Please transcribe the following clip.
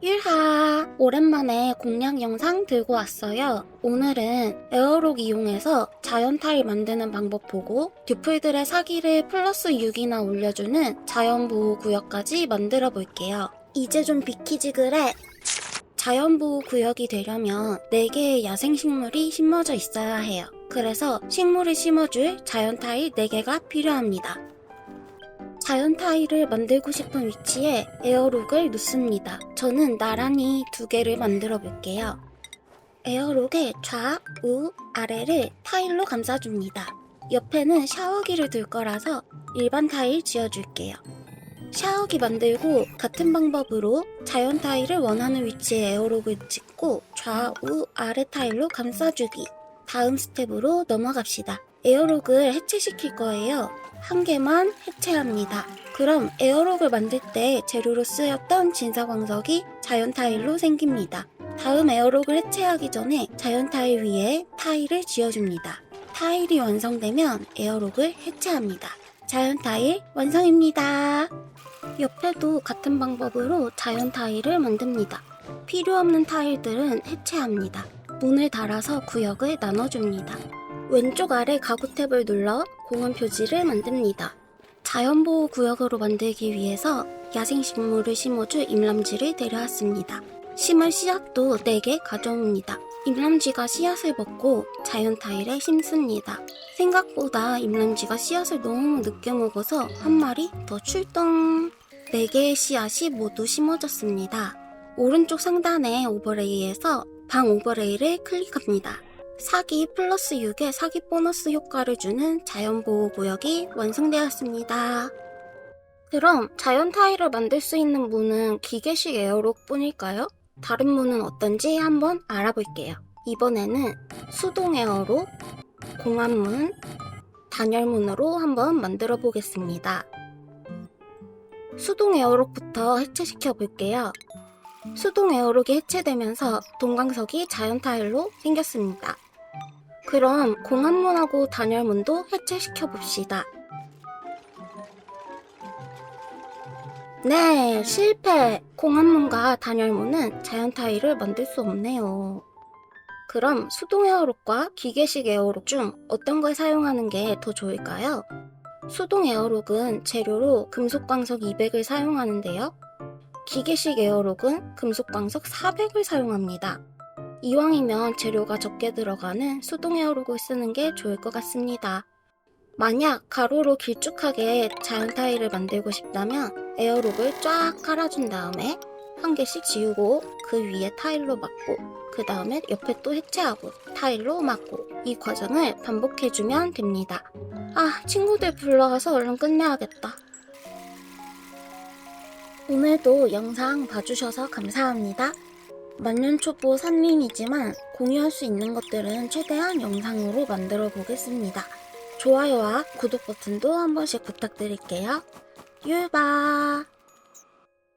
율하! 오랜만에 공략 영상 들고 왔어요. 오늘은 에어록 이용해서 자연 타일 만드는 방법 보고 듀플들의 사기를 플러스 6이나 올려주는 자연 보호 구역까지 만들어 볼게요. 이제 좀 비키지 그래. 자연 보호 구역이 되려면 4개의 야생식물이 심어져 있어야 해요. 그래서 식물을 심어줄 자연 타일 4개가 필요합니다. 자연 타일을 만들고 싶은 위치에 에어록을 놓습니다. 저는 나란히 두 개를 만들어 볼게요. 에어록의 좌, 우, 아래를 타일로 감싸줍니다. 옆에는 샤워기를 둘 거라서 일반 타일 지어줄게요. 샤워기 만들고 같은 방법으로 자연 타일을 원하는 위치에 에어록을 짓고 좌, 우, 아래 타일로 감싸주기. 다음 스텝으로 넘어갑시다. 에어록을 해체시킬 거예요. 한 개만 해체합니다. 그럼 에어록을 만들 때 재료로 쓰였던 진사광석이 자연 타일로 생깁니다. 다음 에어록을 해체하기 전에 자연 타일 위에 타일을 지어줍니다. 타일이 완성되면 에어록을 해체합니다. 자연 타일 완성입니다. 옆에도 같은 방법으로 자연 타일을 만듭니다. 필요 없는 타일들은 해체합니다. 문을 달아서 구역을 나눠줍니다. 왼쪽 아래 가구 탭을 눌러 공원 표지를 만듭니다. 자연보호 구역으로 만들기 위해서 야생식물을 심어줄 임람지를 데려왔습니다. 심을 씨앗도 4개 가져옵니다. 임람쥐가 씨앗을 먹고 자연 타일에 심습니다. 생각보다 임람쥐가 씨앗을 너무 늦게 먹어서 한 마리 더 출동. 4개의 씨앗이 모두 심어졌습니다. 오른쪽 상단의 오버레이에서 방 오버레이를 클릭합니다. 사기 플러스 6의 사기 보너스 효과를 주는 자연보호 구역이 완성되었습니다. 그럼 자연 타일을 만들 수 있는 문은 기계식 에어록 뿐일까요? 다른 문은 어떤지 한번 알아볼게요. 이번에는 수동 에어록, 공안문, 단열문으로 한번 만들어 보겠습니다. 수동 에어록부터 해체시켜 볼게요. 수동 에어록이 해체되면서 동광석이 자연 타일로 생겼습니다. 그럼 공합문하고 단열문도 해체시켜 봅시다. 네, 실패! 공합문과 단열문은 자연 타일을 만들 수 없네요. 그럼 수동 에어록과 기계식 에어록 중 어떤 걸 사용하는 게 더 좋을까요? 수동 에어록은 재료로 금속광석 200을 사용하는데요. 기계식 에어록은 금속광석 400을 사용합니다. 이왕이면 재료가 적게 들어가는 수동 에어록을 쓰는 게 좋을 것 같습니다. 만약 가로로 길쭉하게 자연 타일을 만들고 싶다면 에어록을 쫙 깔아준 다음에 한 개씩 지우고 그 위에 타일로 막고 그 다음에 옆에 또 해체하고 타일로 막고 이 과정을 반복해주면 됩니다. 아 친구들 불러와서 얼른 끝내야겠다. 오늘도 영상 봐주셔서 감사합니다. 만년초보 산림이지만 공유할 수 있는 것들은 최대한 영상으로 만들어 보겠습니다. 좋아요와 구독 버튼도 한 번씩 부탁드릴게요. 율바